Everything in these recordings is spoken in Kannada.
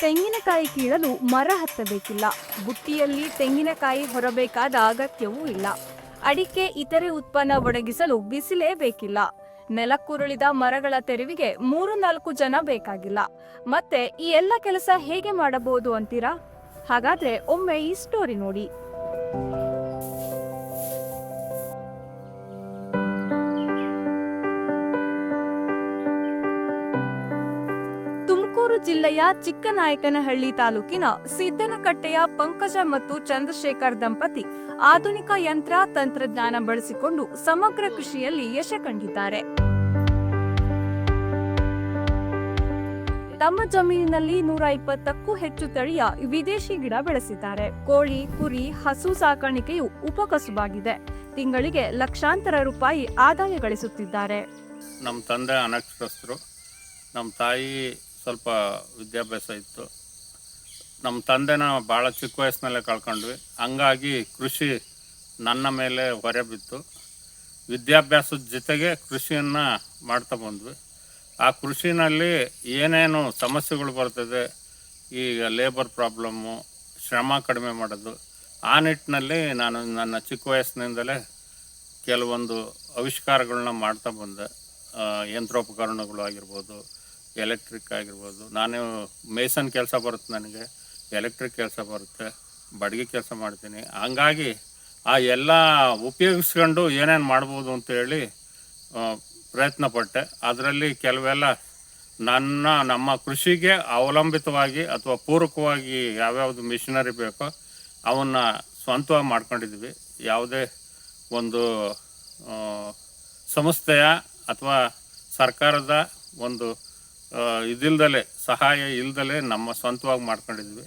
ತೆಂಗಿನಕಾಯಿ ಕೀಳಲು ಮರ ಹತ್ತಬೇಕಿಲ್ಲ. ಬುಟ್ಟಿಯಲ್ಲಿ ತೆಂಗಿನಕಾಯಿ ಹೊರಬೇಕಾದ ಅಗತ್ಯವೂ ಇಲ್ಲ. ಅಡಿಕೆ ಇತರೆ ಉತ್ಪನ್ನ ಒಣಗಿಸಲು ಬಿಸಿಲೇ ಬೇಕಿಲ್ಲ ನೆಲಕ್ಕುರುಳಿದ ಮರಗಳ ತೆರವಿಗೆ ಮೂರು ನಾಲ್ಕು ಜನ ಬೇಕಾಗಿಲ್ಲ. ಮತ್ತೆ ಈ ಎಲ್ಲ ಕೆಲಸ ಹೇಗೆ ಮಾಡಬಹುದು ಅಂತೀರಾ? ಹಾಗಾದ್ರೆ ಒಮ್ಮೆ ಈ ಸ್ಟೋರಿ ನೋಡಿ. ಜಿಲ್ಲೆಯ ಚಿಕ್ಕನಾಯಕನಹಳ್ಳಿ ತಾಲೂಕಿನ ಸಿದ್ದನಕಟ್ಟೆಯ ಪಂಕಜ ಮತ್ತು ಚಂದ್ರಶೇಖರ್ ದಂಪತಿ ಆಧುನಿಕ ಯಂತ್ರ ತಂತ್ರಜ್ಞಾನ ಬಳಸಿಕೊಂಡು ಸಮಗ್ರ ಕೃಷಿಯಲ್ಲಿ ಯಶ ಕಂಡಿದ್ದಾರೆ. ತಮ್ಮ ಜಮೀನಿನಲ್ಲಿ ನೂರ ಇಪ್ಪತ್ತಕ್ಕೂ ಹೆಚ್ಚು ತಳಿಯ ವಿದೇಶಿ ಗಿಡ ಬೆಳೆಸಿದ್ದಾರೆ. ಕೋಳಿ, ಕುರಿ, ಹಸು ಸಾಕಾಣಿಕೆಯು ಉಪಕಸುಬಾಗಿದೆ. ತಿಂಗಳಿಗೆ ಲಕ್ಷಾಂತರ ರೂಪಾಯಿ ಆದಾಯ ಗಳಿಸುತ್ತಿದ್ದಾರೆ. ನಮ್ಮ ತಂದೆ ಅನಕ್ಷರಸ್ಥರು ನಮ್ಮ ತಾಯಿ ಸ್ವಲ್ಪ ವಿದ್ಯಾಭ್ಯಾಸ ಇತ್ತು. ನಮ್ಮ ತಂದೆನ ಭಾಳ ಚಿಕ್ಕ ವಯಸ್ಸಿನಲ್ಲೇ ಕಳ್ಕೊಂಡ್ವಿ. ಹಂಗಾಗಿ ಕೃಷಿ ನನ್ನ ಮೇಲೆ ಹೊರೆ ಬಿತ್ತು. ವಿದ್ಯಾಭ್ಯಾಸದ ಜೊತೆಗೆ ಕೃಷಿಯನ್ನು ಮಾಡ್ತಾ ಬಂದ್ವಿ. ಆ ಕೃಷಿನಲ್ಲಿ ಏನೇನು ಸಮಸ್ಯೆಗಳು ಬರ್ತದೆ, ಈಗ ಲೇಬರ್ ಪ್ರಾಬ್ಲಮ್ಮು ಶ್ರಮ ಕಡಿಮೆ ಮಾಡೋದು, ಆ ನಿಟ್ಟಿನಲ್ಲಿ ನಾನು ನನ್ನ ಚಿಕ್ಕ ವಯಸ್ಸಿನಿಂದಲೇ ಕೆಲವೊಂದು ಆವಿಷ್ಕಾರಗಳನ್ನ ಮಾಡ್ತಾ ಬಂದೆ. ಯಂತ್ರೋಪಕರಣಗಳು ಆಗಿರ್ಬೋದು ಎಲೆಕ್ಟ್ರಿಕ್ ಆಗಿರ್ಬೋದು. ನಾನು ಮೇಸನ್ ಕೆಲಸ ಬರುತ್ತೆ ನನಗೆ. ಎಲೆಕ್ಟ್ರಿಕ್ ಕೆಲಸ ಬರುತ್ತೆ. ಬಡಗಿ ಕೆಲಸ ಮಾಡ್ತೀನಿ. ಹಂಗಾಗಿ ಆ ಎಲ್ಲ ಉಪಯೋಗಿಸ್ಕೊಂಡು ಏನೇನು ಮಾಡ್ಬೋದು ಅಂತೇಳಿ ಪ್ರಯತ್ನ ಪಟ್ಟೆ ಅದರಲ್ಲಿ ಕೆಲವೆಲ್ಲ ನನ್ನ, ನಮ್ಮ ಕೃಷಿಗೆ ಅವಲಂಬಿತವಾಗಿ ಅಥವಾ ಪೂರಕವಾಗಿ ಯಾವ್ಯಾವುದು ಮಿಷಿನರಿ ಬೇಕೋ ಅವನ್ನ ಸ್ವಂತವಾಗಿ ಮಾಡ್ಕೊಂಡಿದ್ವಿ. ಯಾವುದೇ ಒಂದು ಸಂಸ್ಥೆಯ ಅಥವಾ ಸರ್ಕಾರದ ಒಂದು ಇದಿಲ್ದಲೆ ಸಹಾಯ ಇಲ್ದಲೆ ನಮ್ಮ ಸ್ವಂತವಾಗಿ ಮಾಡ್ಕೊಂಡಿದ್ವಿ.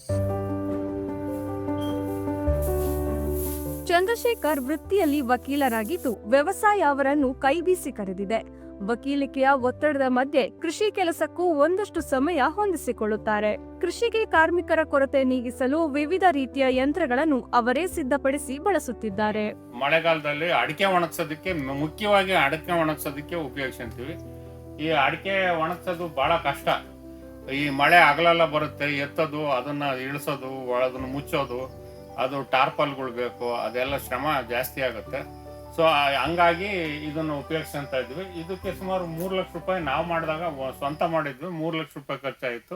ಚಂದ್ರಶೇಖರ್ ವೃತ್ತಿಯಲ್ಲಿ ವಕೀಲರಾಗಿದ್ದು ವ್ಯವಸಾಯ ಅವರನ್ನು ಕೈಬೀಸಿ ಕರೆದಿದೆ. ವಕೀಲಿಕೆಯ ಒತ್ತಡದ ಮಧ್ಯೆ ಕೃಷಿ ಕೆಲಸಕ್ಕೂ ಒಂದಷ್ಟು ಸಮಯ ಹೊಂದಿಸಿಕೊಳ್ಳುತ್ತಾರೆ. ಕೃಷಿಗೆ ಕಾರ್ಮಿಕರ ಕೊರತೆ ನೀಗಿಸಲು ವಿವಿಧ ರೀತಿಯ ಯಂತ್ರಗಳನ್ನು ಅವರೇ ಸಿದ್ಧಪಡಿಸಿ ಬಳಸುತ್ತಿದ್ದಾರೆ. ಮಳೆಗಾಲದಲ್ಲಿ ಅಡಿಕೆ ಒಣಗಿಸೋದಕ್ಕೆ ಮುಖ್ಯವಾಗಿ ಅಡಿಕೆ ಒಣಗಿಸೋದಕ್ಕೆ ಉಪಯೋಗಿಸ್ತೀವಿ. ಈ ಅಡಿಕೆ ಒಣಗ್ಸೋದು ಬಹಳ ಕಷ್ಟ. ಈ ಮಳೆ ಹಗಲೆಲ್ಲ ಬರುತ್ತೆ, ಎತ್ತೋದು, ಅದನ್ನ ಇಳಿಸೋದು, ಅದನ್ನ ಮುಚ್ಚೋದು, ಅದು ಟಾರ್ಪಲ್ಗಳು ಬೇಕು, ಅದೆಲ್ಲ ಶ್ರಮ ಜಾಸ್ತಿ ಆಗುತ್ತೆ. ಸೊ ಹಂಗಾಗಿ ಇದನ್ನು ಉಪಯೋಗಿಸ್ತಾ ಇದ್ವಿ. ಇದಕ್ಕೆ ಸುಮಾರು ಮೂರು ಲಕ್ಷ ರೂಪಾಯಿ ನಾವು ಮಾಡಿದಾಗ ಸ್ವಂತ ಮಾಡಿದ್ವಿ. ಮೂರು ಲಕ್ಷ ರೂಪಾಯಿ ಖರ್ಚಾಯಿತು.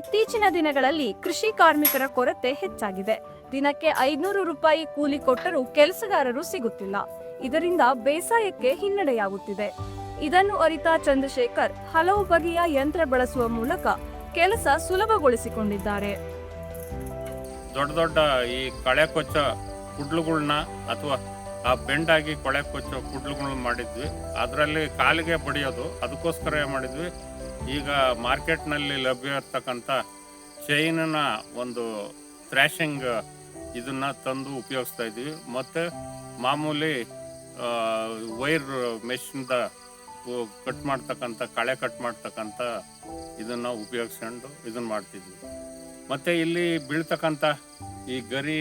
ಇತ್ತೀಚಿನ ದಿನಗಳಲ್ಲಿ ಕೃಷಿ ಕಾರ್ಮಿಕರ ಕೊರತೆ ಹೆಚ್ಚಾಗಿದೆ. ದಿನಕ್ಕೆ ಐನೂರು ರೂಪಾಯಿ ಕೂಲಿ ಕೊಟ್ಟರೂ ಕೆಲಸಗಾರರು ಸಿಗುತ್ತಿಲ್ಲ. ಇದರಿಂದ ಬೇಸಾಯಕ್ಕೆ ಹಿನ್ನಡೆಯಾಗುತ್ತಿದೆ. ಇದನ್ನು ಅರಿತ ಚಂದ್ರಶೇಖರ್ ಹಲವು ಬಗೆಯ ಯಂತ್ರ ಬಳಸುವ ಮೂಲಕ ಕೆಲಸ ಸುಲಭಗೊಳಿಸಿಕೊಂಡಿದ್ದಾರೆ. ದೊಡ್ಡ ದೊಡ್ಡ ಈ ಕಳೆ ಕೊಚ್ಚ ಕುಡ್ಲುಗಳನ್ನ ಅಥವಾ ಆ ಬೆಂಡಾಗಿ ಕೊಳೆ ಕೊಚ್ಚೋ ಕುಡ್ಲುಗಳನ್ನ ಮಾಡಿದ್ವಿ. ಅದರಲ್ಲಿ ಕಾಲಿಗೆ ಬಡಿಯೋದು ಅದಕ್ಕೋಸ್ಕರ ಮಾಡಿದ್ವಿ. ಈಗ ಮಾರ್ಕೆಟ್ನಲ್ಲಿ ಲಭ್ಯ ಇರ್ತಕ್ಕಂಥ ಚೈನನ್ನ ಒಂದು ಥ್ರ್ಯಾಶಿಂಗ್ ಇದನ್ನ ತಂದು ಉಪಯೋಗಿಸ್ತಾ ಇದ್ದೀವಿ. ಮತ್ತು ಮಾಮೂಲಿ ವೈರ್ ಮೆಷಿನ್ದ ಕಟ್ ಮಾಡ್ತಕ್ಕಂಥ, ಕಳೆ ಕಟ್ ಮಾಡ್ತಕ್ಕಂಥ ಇದನ್ನ ಉಪಯೋಗಿಸ್ಕೊಂಡು ಇದನ್ನ ಮಾಡ್ತಿದ್ವಿ. ಮತ್ತು ಇಲ್ಲಿ ಬೀಳ್ತಕ್ಕಂಥ ಈ ಗರಿ,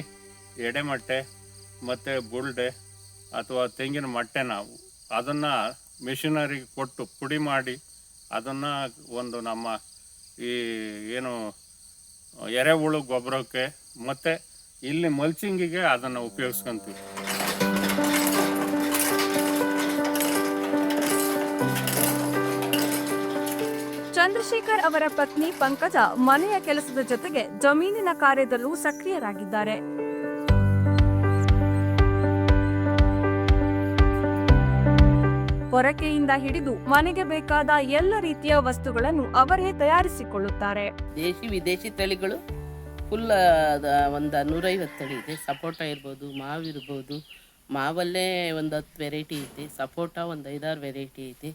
ಎಡೆಮಟ್ಟೆ, ಮತ್ತು ಬುಲ್ಡೆ ಅಥವಾ ತೆಂಗಿನ ಮಟ್ಟೆ ನಾವು ಅದನ್ನು ಮೆಷಿನರಿಗೆ ಕೊಟ್ಟು ಪುಡಿ ಮಾಡಿ ಅದನ್ನು ಒಂದು ನಮ್ಮ ಈ ಏನು ಎರೆಹುಳು ಗೊಬ್ಬರಕ್ಕೆ ಮತ್ತು ಇಲ್ಲಿ ಮಲ್ಚಿಂಗಿಗೆ ಅದನ್ನು ಉಪಯೋಗಿಸ್ಕೊಂತೀವಿ. ಚಂದ್ರಶೇಖರ್ ಅವರ ಪತ್ನಿ ಪಂಕಜ ಮನೆಯ ಕೆಲಸದ ಜೊತೆಗೆ ಜಮೀನಿನ ಕಾರ್ಯದಲ್ಲೂ ಸಕ್ರಿಯರಾಗಿದ್ದಾರೆ. ಪೊರಕೆಯಿಂದ ಹಿಡಿದು ಮನೆಗೆ ಬೇಕಾದ ಎಲ್ಲ ರೀತಿಯ ವಸ್ತುಗಳನ್ನು ಅವರೇ ತಯಾರಿಸಿಕೊಳ್ಳುತ್ತಾರೆ. ದೇಶಿ ವಿದೇಶಿ ತಳಿಗಳು ಫುಲ್ ಒಂದು ನೂರೈವತ್ತು ತಳಿ ಇದೆ. ಸಪೋಟ ಇರ್ಬೋದು, ಮಾವು ಇರ್ಬೋದು. ಮಾವಲ್ಲೇ ಒಂದು ಹತ್ತು ವೆರೈಟಿ ಐತಿ ಸಪೋಟ ಒಂದು ಐದಾರು ವೆರೈಟಿ ಐತಿ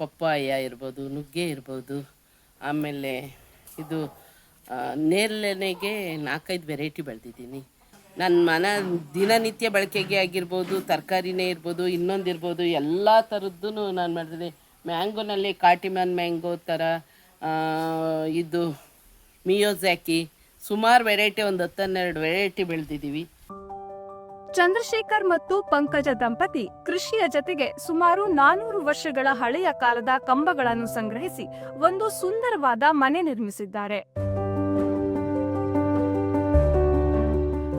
ಪಪ್ಪಾಯ ಇರ್ಬೋದು, ನುಗ್ಗೆ ಇರ್ಬೋದು. ಆಮೇಲೆ ಇದು ನೇರಳೆನೆಗೆ ನಾಲ್ಕೈದು ವೆರೈಟಿ ಬೆಳೆದಿದ್ದೀನಿ. ನನ್ನ ಮನ ದಿನನಿತ್ಯ ಬಳಕೆಗೆ ಆಗಿರ್ಬೋದು, ತರಕಾರಿನೇ ಇರ್ಬೋದು, ಇನ್ನೊಂದು ಇರ್ಬೋದು, ಎಲ್ಲ ಥರದ್ದು ನಾನು ಮಾಡಿದೆ ಮ್ಯಾಂಗೋನಲ್ಲಿ ಕಾಟಿಮನ್ ಮ್ಯಾಂಗೋ ಥರ ಇದು ಮಿಯೋಝ್ಯಾಕಿ ಸುಮಾರು ವೆರೈಟಿ ಒಂದು ಹತ್ತನ್ನೆರಡು ವೆರೈಟಿ ಬೆಳೆದಿದ್ದೀವಿ ಚಂದ್ರಶೇಖರ್ ಮತ್ತು ಪಂಕಜ ದಂಪತಿ ಕೃಷಿಯ ಜತೆಗೆ ಸುಮಾರು ನಾನೂರು ವರ್ಷಗಳ ಹಳೆಯ ಕಾಲದ ಕಂಬಗಳನ್ನು ಸಂಗ್ರಹಿಸಿ ಒಂದು ಸುಂದರವಾದ ಮನೆ ನಿರ್ಮಿಸಿದ್ದಾರೆ.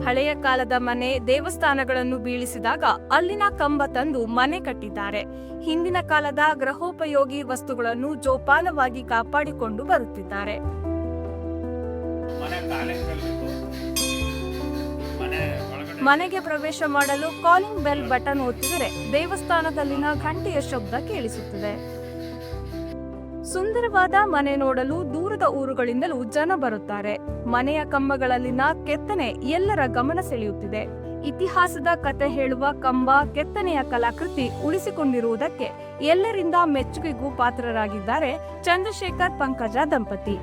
ಹಳೆಯ ಕಾಲದ ಮನೆ ದೇವಸ್ಥಾನಗಳನ್ನು ಬೀಳಿಸಿದಾಗ ಅಲ್ಲಿನ ಕಂಬ ತಂದು ಮನೆ ಕಟ್ಟಿದ್ದಾರೆ ಹಿಂದಿನ ಕಾಲದ ಗೃಹೋಪಯೋಗಿ ವಸ್ತುಗಳನ್ನು ಜೋಪಾನವಾಗಿ ಕಾಪಾಡಿಕೊಂಡು ಬರುತ್ತಿದ್ದಾರೆ. ಮನೆಗೆ ಪ್ರವೇಶ ಮಾಡಲು ಕಾಲಿಂಗ್ ಬೆಲ್ ಬಟನ್ ಒತ್ತಿದರೆ ದೇವಸ್ಥಾನದಲ್ಲಿನ ಘಂಟೆಯ ಶಬ್ದ ಕೇಳಿಸುತ್ತದೆ ಸುಂದರವಾದ ಮನೆ ನೋಡಲು ದೂರದ ಊರುಗಳಿಂದಲೂ ಜನ ಬರುತ್ತಾರೆ. ಮನೆಯ ಕಂಬಗಳಲ್ಲಿನ ಕೆತ್ತನೆ ಎಲ್ಲರ ಗಮನ ಸೆಳೆಯುತ್ತಿದೆ. ಇತಿಹಾಸದ ಕತೆ ಹೇಳುವ ಕಂಬ ಕೆತ್ತನೆಯ ಕಲಾಕೃತಿ ಉಳಿಸಿಕೊಂಡಿರುವುದಕ್ಕೆ ಎಲ್ಲರಿಂದ ಮೆಚ್ಚುಗೆಗೂ ಪಾತ್ರರಾಗಿದ್ದಾರೆ ಚಂದ್ರಶೇಖರ್ ಪಂಕಜ ದಂಪತಿ.